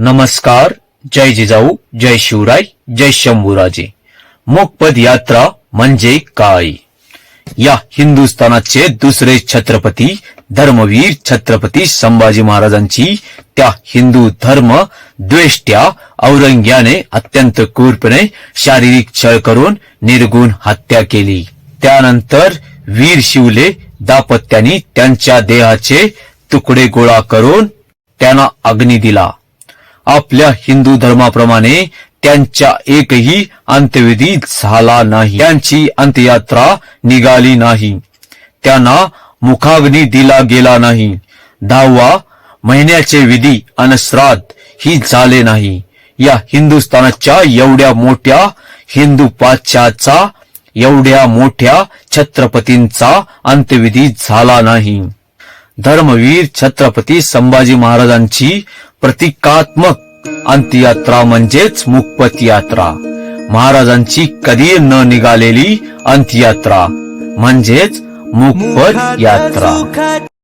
नमस्कार जय जिजाऊ जय शिवराय जय शंभूराजे. मोकपद यात्रा म्हणजे काय? या हिंदुस्थानाचे दुसरे छत्रपती धर्मवीर छत्रपती संभाजी महाराजांची त्या हिंदू धर्म द्वेष्ट्या औरंग्याने अत्यंत क्रूरपणे शारीरिक छळ करून निर्गुण हत्या केली. त्यानंतर वीर शिवले दापत्यानी त्यांच्या देहाचे तुकडे गोळा करून त्यांना अग्नी दिला. आपल्या हिंदू धर्माप्रमाणे त्यांच्या एकही अंत्यविधी झाला नाही. त्यांची अंत्ययात्रा निघाली नाही. त्यांना मुखाग्नी दिला गेला नाही. दहावा महिन्याचे विधी अन श्राद्ध ही झाले नाही. या हिंदुस्थानाच्या एवढ्या मोठ्या हिंदू पाच्याचा एवढ्या मोठ्या छत्रपतींचा अंत्यविधी झाला नाही. धर्मवीर छत्रपती संभाजी महाराजांची प्रतिकात्मक अंत्ययात्रा म्हणजेच मुकपत यात्रा महाराजांची कधी न निघालेली अंत्ययात्रा म्हणजेच मुकपत यात्रा.